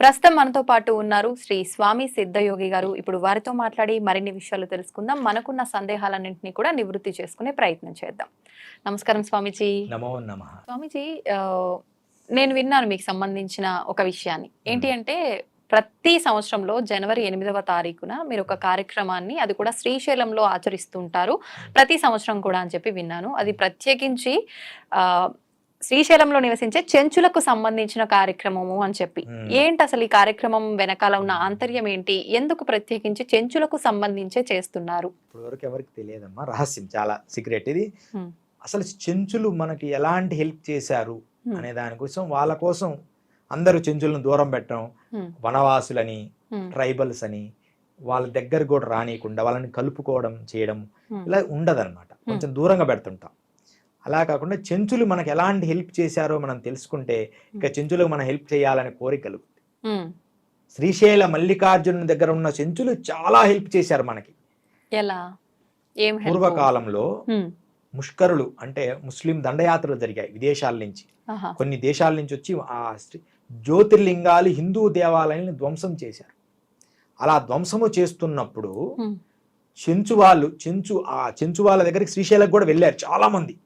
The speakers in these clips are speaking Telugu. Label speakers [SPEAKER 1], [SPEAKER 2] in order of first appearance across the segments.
[SPEAKER 1] ప్రస్తుతం మనతో పాటు ఉన్నారు శ్రీ స్వామి సిద్ధయోగి గారు. ఇప్పుడు వారితో మాట్లాడి మరిన్ని విషయాలు తెలుసుకుందాం. మనకున్న సందేహాలన్నింటినీ కూడా నివృత్తి చేసుకునే ప్రయత్నం చేద్దాం. నమస్కారం స్వామీజీ.
[SPEAKER 2] నమో నమ.
[SPEAKER 1] స్వామీజీ నేను విన్నాను మీకు సంబంధించిన ఒక విషయాన్ని. ఏంటి అంటే ప్రతి సంవత్సరంలో జనవరి ఎనిమిదవ తారీఖున మీరు ఒక కార్యక్రమాన్ని అది కూడా శ్రీశైలంలో ఆచరిస్తుంటారు. ప్రతి సంవత్సరం కూడా అని చెప్పి విన్నాను. అది ప్రత్యేకించి శ్రీశైలంలో నివసించే చెంచులకు సంబంధించిన కార్యక్రమము అని చెప్పి. ఏంటి అసలు ఈ కార్యక్రమం వెనకాల ఉన్న ఆంతర్యం ఏంటి ఎందుకు ప్రత్యేకించి చెంచులకు సంబంధించే చేస్తున్నారు
[SPEAKER 2] ఇప్పుడు వరకు ఎవరికి తెలియదమ్మా రహస్యం చాలా సీక్రెట్ ఇది. అసలు చెంచులు మనకి ఎలాంటి హెల్ప్ చేశారు. అనే దానికోసం వాళ్ళ కోసం అందరూ చెంచులను దూరం పెట్టడం. వనవాసులని. ట్రైబల్స్ అని వాళ్ళ దగ్గర కూడా రానియకుండా వాళ్ళని కలుపుకోవడం చేయడం. ఇలా ఉండదన్నమాట కొంచెం దూరంగా పెడుతుంటాం అలా కాకుండా చెంచులు మనకి ఎలాంటి హెల్ప్ చేశారో మనం తెలుసుకుంటే ఇక చెంచులకు మనం హెల్ప్ చేయాలనే కోరికలు
[SPEAKER 1] మ్మ్.
[SPEAKER 2] శ్రీశైల మల్లికార్జున దగ్గర ఉన్న చెంచులు చాలా హెల్ప్ చేశారు మనకి
[SPEAKER 1] ఎలా?
[SPEAKER 2] పూర్వకాలంలో. ముష్కరులు అంటే ముస్లిం దండయాత్రలు జరిగాయి విదేశాల నుంచి. కొన్ని దేశాల నుంచి వచ్చి ఆ శ్రీ- జ్యోతిర్లింగాలు హిందూ దేవాలయాన్ని ధ్వంసం చేశారు అలా ధ్వంసము చేస్తున్నప్పుడు. చెంచు వాళ్ళు చెంచు ఆ చెంచు వాళ్ళ దగ్గరికి శ్రీశైలకు కూడా వెళ్ళారు చాలా మంది.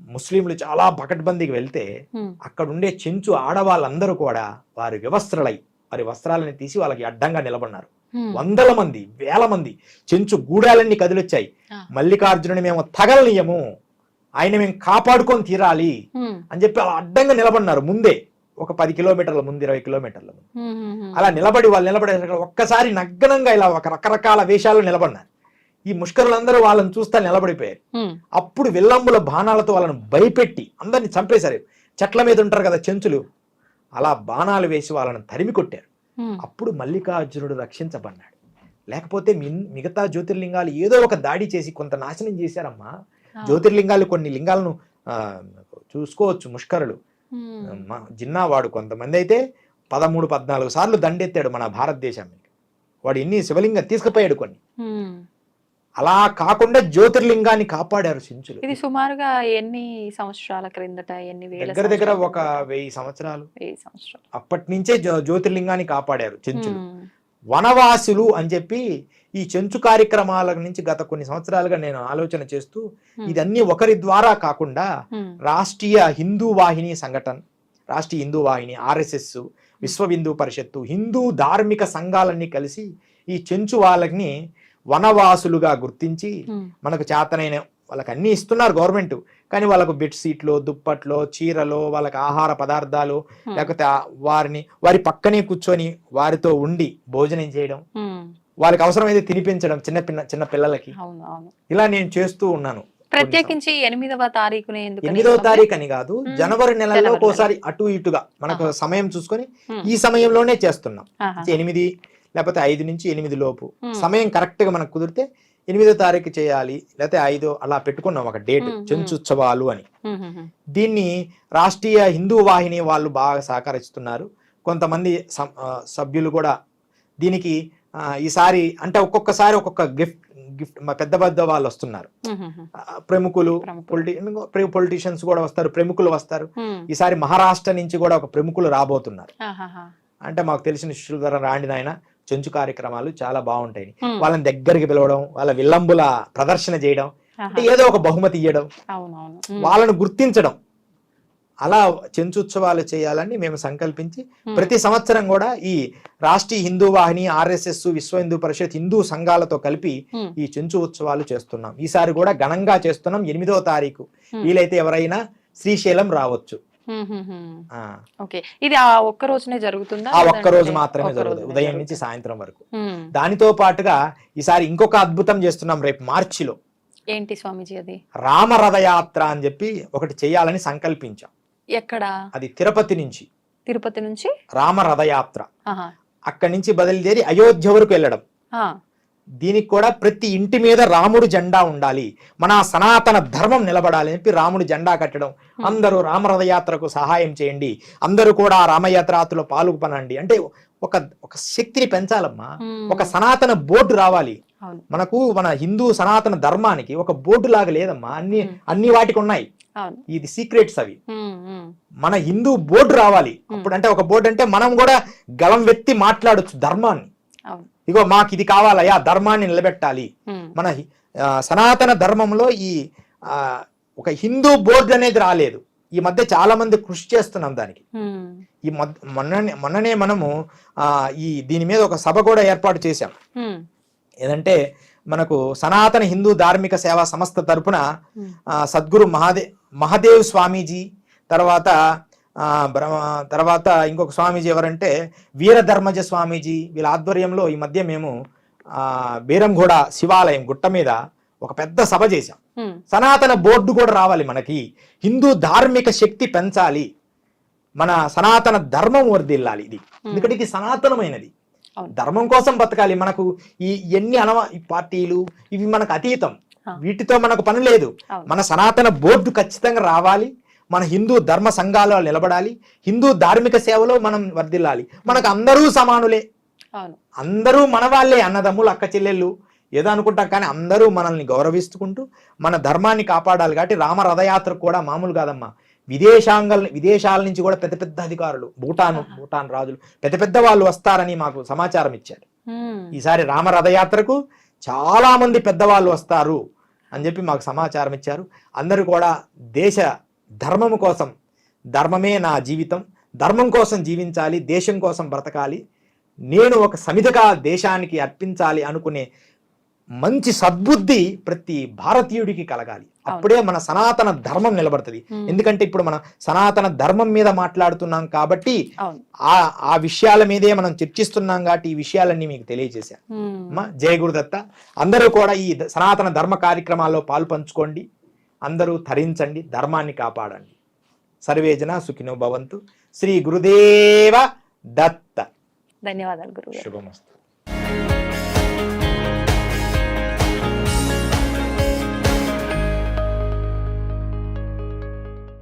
[SPEAKER 2] ముస్లింలు చాలా పకడ్బందీకి వెళ్తే. అక్కడ ఉండే చెంచు ఆడవాళ్ళందరూ కూడా వారి వ్యవస్థలై వారి వస్త్రాలని తీసి వాళ్ళకి అడ్డంగా నిలబడినారు. వందల మంది వేల మంది చెంచు గూడాలన్నీ కదిలొచ్చాయి. మల్లికార్జునుని మేము తగలనీయము ఆయన మేము కాపాడుకొని తీరాలి. అని చెప్పి అలా అడ్డంగా నిలబడినారు ముందే ఒక పది కిలోమీటర్ల ముందు ఇరవై కిలోమీటర్ల ముందు. అలా నిలబడి వాళ్ళు నిలబడే ఒక్కసారి నగ్నంగా ఇలా ఒక రకరకాల వేషాలు నిలబడినారు ఈ ముష్కరులందరూ వాళ్ళని చూస్తా నిలబడిపోయారు. అప్పుడు విల్లంబుల బాణాలతో వాళ్ళని భయపెట్టి అందరిని చంపేశారు. చెట్ల మీద ఉంటారు కదా చెంచులు. అలా బాణాలు వేసి వాళ్ళని తరిమి కొట్టారు. అప్పుడు మల్లికార్జునుడు రక్షించబడ్డాడు. లేకపోతే మిగతా జ్యోతిర్లింగాలు ఏదో ఒక దాడి చేసి కొంత నాశనం చేశారమ్మా. జ్యోతిర్లింగాలు కొన్ని లింగాలను చూసుకోవచ్చు ముష్కరులు. జిన్నావాడు కొంతమంది అయితే పదమూడు పద్నాలుగు సార్లు దండెత్తాడు మన భారతదేశం మీద వాడు ఎన్ని శివలింగం తీసుకుపోయాడు కొన్ని. అలా కాకుండా జ్యోతిర్లింగాన్ని కాపాడారు సించులు
[SPEAKER 1] ఇది సుమారుగా ఎన్ని సంవత్సరాల క్రిందట ఎన్ని
[SPEAKER 2] దగ్గర దగ్గర ఒక? వెయ్యి సంవత్సరాలు
[SPEAKER 1] వెయ్యి సంవత్సరాలు
[SPEAKER 2] అప్పటి నుంచే జ్యో- జ్యోతిర్లింగాన్ని కాపాడారు చెంచులు. వనవాసులు అని చెప్పి ఈ చెంచు కార్యక్రమాల నుంచి గత కొన్ని సంవత్సరాలుగా నేను ఆలోచన చేస్తూ. ఇదన్నీ ఒకరి ద్వారా కాకుండా. రాష్ట్రీయ హిందూ వాహిని సంఘటన రాష్ట్రీయ హిందూ వాహిని ఆర్ఎస్ఎస్ విశ్వ హిందూ పరిషత్తు హిందూ ధార్మిక సంఘాలన్నీ కలిసి ఈ చెంచు వాళ్ళని వనవాసులుగా గుర్తించి. మనకు చేతనైన వాళ్ళకి అన్నీ ఇస్తున్నారు గవర్నమెంట్ కానీ వాళ్ళకు బెడ్ సీట్లు దుప్పట్లో చీరలో వాళ్ళకి ఆహార పదార్థాలు. లేకపోతే వారిని వారి పక్కనే కూర్చొని వారితో ఉండి భోజనం చేయడం. వాళ్ళకి అవసరమైతే తినిపించడం చిన్న పిన్న చిన్న పిల్లలకి ఇలా నేను చేస్తూ ఉన్నాను
[SPEAKER 1] ప్రత్యేకించి ఎనిమిదవ తారీఖునే ఎందుకు
[SPEAKER 2] ఎనిమిదవ తారీఖు అని కాదు. జనవరి నెలలో ఒక్కోసారి అటు ఇటుగా మనకు. సమయం చూసుకొని. ఈ సమయంలోనే చేస్తున్నాం ఎనిమిది లేకపోతే ఐదు నుంచి ఎనిమిది లోపు.
[SPEAKER 1] Hmm.
[SPEAKER 2] సమయం కరెక్ట్గా మనకు కుదిరితే ఎనిమిదో తారీఖు చేయాలి లేకపోతే ఐదో అలా పెట్టుకున్నాం ఒక డేట్
[SPEAKER 1] Hmm, hmm.
[SPEAKER 2] చెంచుత్సవాలు అని. దీన్ని రాష్ట్రీయ హిందూ వాహిని వాళ్ళు బాగా సహకరిస్తున్నారు. కొంతమంది సభ్యులు కూడా దీనికి ఈసారి అంటే ఒక్కొక్కసారి ఒక్కొక్క గిఫ్ట్ గిఫ్ట్ మా పెద్ద పెద్ద వాళ్ళు వస్తున్నారు. ప్రముఖులు. పొలిటి పొలిటీషియన్స్ కూడా వస్తారు ప్రముఖులు వస్తారు. ఈసారి మహారాష్ట్ర నుంచి కూడా ఒక ప్రముఖులు రాబోతున్నారు. అంటే మాకు తెలిసిన శిష్యుల ద్వారా రాండి నాయన చెంచు కార్యక్రమాలు చాలా బాగుంటాయి. వాళ్ళని దగ్గరికి పిలవడం వాళ్ళ విల్లంబుల ప్రదర్శన చేయడం అంటే ఏదో ఒక బహుమతి ఇవ్వడం వాళ్ళను గుర్తించడం. అలా చెంచుత్సవాలు చేయాలని మేము సంకల్పించి ప్రతి సంవత్సరం కూడా ఈ రాష్ట్రీయ హిందూ వాహిని ఆర్ఎస్ఎస్ విశ్వ హిందూ పరిషత్ హిందూ సంఘాలతో కలిపి ఈ చెంచు ఉత్సవాలు చేస్తున్నాం. ఈసారి కూడా ఘనంగా చేస్తున్నాం. ఎనిమిదో తారీఖు. వీలైతే ఎవరైనా శ్రీశైలం రావచ్చు.
[SPEAKER 1] ఓకే. ఇది ఆ ఒక్క రోజునే జరుగుతుందా?
[SPEAKER 2] ఆ ఒక్క రోజు మాత్రమే జరుగుతుంది. ఉదయం? నుంచి సాయంత్రం వరకు. దానితో పాటుగా ఈసారి ఇంకొక అద్భుతం చేస్తున్నాం రేపు మార్చిలో.
[SPEAKER 1] ఏంటి స్వామీజీ అది?
[SPEAKER 2] రామరథయాత్ర అని చెప్పి ఒకటి చేయాలని సంకల్పించాం.
[SPEAKER 1] ఎక్కడ?
[SPEAKER 2] అది తిరుపతి నుంచి.
[SPEAKER 1] తిరుపతి నుంచి?
[SPEAKER 2] రామరథయాత్ర. అక్కడి నుంచి బయలుదేరి అయోధ్య వరకు వెళ్ళడం. దీనికి కూడా ప్రతి ఇంటి మీద రాముడు జెండా ఉండాలి. మన సనాతన ధర్మం నిలబడాలి అని చెప్పి రాముడు జెండా కట్టడం. అందరూ రామరథయాత్రకు సహాయం చేయండి. అందరూ కూడా ఆ రామయాత్రలో పాల్గొనండి అంటే ఒక ఒక శక్తిని పెంచాలమ్మా.
[SPEAKER 1] మ్మ్.
[SPEAKER 2] ఒక సనాతన బోర్డు రావాలి. మనకు మన హిందూ సనాతన ధర్మానికి ఒక బోర్డు లాగా లేదమ్మా. అన్ని. అన్ని వాటికి ఉన్నాయి. ఇది సీక్రెట్స్ అవి. మన హిందూ బోర్డు రావాలి. అప్పుడు అంటే ఒక బోర్డు అంటే మనం కూడా గలం వెత్తి మాట్లాడొచ్చు ధర్మాన్ని. ఇగో మాకు ఇది కావాలయా ధర్మాన్ని నిలబెట్టాలి. మన సనాతన ధర్మంలో ఈ ఒక హిందూ బోర్డు అనేది రాలేదు ఈ మధ్య చాలా మంది కృషి చేస్తున్నాం దానికి. ఈ మొన్ననే మొన్ననే మనము ఆ, ఈ దీని మీద ఒక సభ కూడా ఏర్పాటు చేశాం. ఏదంటే మనకు సనాతన హిందూ ధార్మిక సేవా సంస్థ తరపున సద్గురు మహాదే మహాదేవ్ స్వామీజీ తర్వాత బ్రహ్మ తర్వాత ఇంకొక స్వామీజీ ఎవరంటే వీరధర్మజ స్వామీజీ. వీళ్ళ ఆధ్వర్యంలో ఈ మధ్య మేము ఆ, బీరంగూడ శివాలయం గుట్ట మీద ఒక పెద్ద సభ చేశాం. సనాతన బోర్డు కూడా రావాలి మనకి. హిందూ ధార్మిక శక్తి పెంచాలి. మన సనాతన ధర్మం వర్దిల్లాలి ఇది. ఎందుకంటే ఇది సనాతనమైనది. ధర్మం కోసం బతకాలి. మనకు ఈ ఎన్ని అనవ ఈ పార్టీలు ఇవి మనకు అతీతం. వీటితో మనకు పని లేదు. మన సనాతన బోర్డు ఖచ్చితంగా రావాలి. మన హిందూ ధర్మ సంఘాలలో నిలబడాలి. హిందూ ధార్మిక సేవలో మనం వర్దిల్లాలి మనకు అందరూ సమానులే. అందరూ మన వాళ్ళే అన్నదమ్ములు అక్క చెల్లెళ్ళు. ఏదో అనుకుంటాం కానీ అందరూ మనల్ని గౌరవిస్తుకుంటూ మన ధర్మాన్ని కాపాడాలి కాబట్టి రామ రథయాత్ర కూడా మామూలు కాదమ్మా. విదేశాంగ విదేశాల నుంచి కూడా పెద్ద పెద్ద అధికారులు భూటాన్ భూటాన్ రాజులు పెద్ద పెద్ద వాళ్ళు వస్తారని మాకు సమాచారం ఇచ్చారు. ఈసారి రామ రథయాత్రకు చాలా మంది పెద్దవాళ్ళు వస్తారు అని చెప్పి మాకు సమాచారం ఇచ్చారు. అందరూ కూడా దేశ ధర్మము కోసం. ధర్మమే నా జీవితం. ధర్మం కోసం జీవించాలి. దేశం కోసం బ్రతకాలి. నేను ఒక సమిధగా దేశానికి అర్పించాలి అనుకునే మంచి సద్బుద్ధి ప్రతి భారతీయుడికి కలగాలి. అప్పుడే మన సనాతన ధర్మం నిలబడుతుంది. ఎందుకంటే ఇప్పుడు మనం సనాతన ధర్మం మీద మాట్లాడుతున్నాం కాబట్టి ఆ ఆ విషయాల మీదే మనం చర్చిస్తున్నాం కాబట్టి ఈ విషయాలన్నీ మీకు తెలియజేశాను జయ గురుదత్త. అందరూ కూడా ఈ సనాతన ధర్మ కార్యక్రమాల్లో పాలు పంచుకోండి. అందరూ ధరించండి ధర్మాన్ని కాపాడండి. సర్వేజన సుఖినో భవంతు. శ్రీ గురుదేవ దత్త.
[SPEAKER 1] ధన్యవాదాలు గురువు
[SPEAKER 2] శుభమస్తు.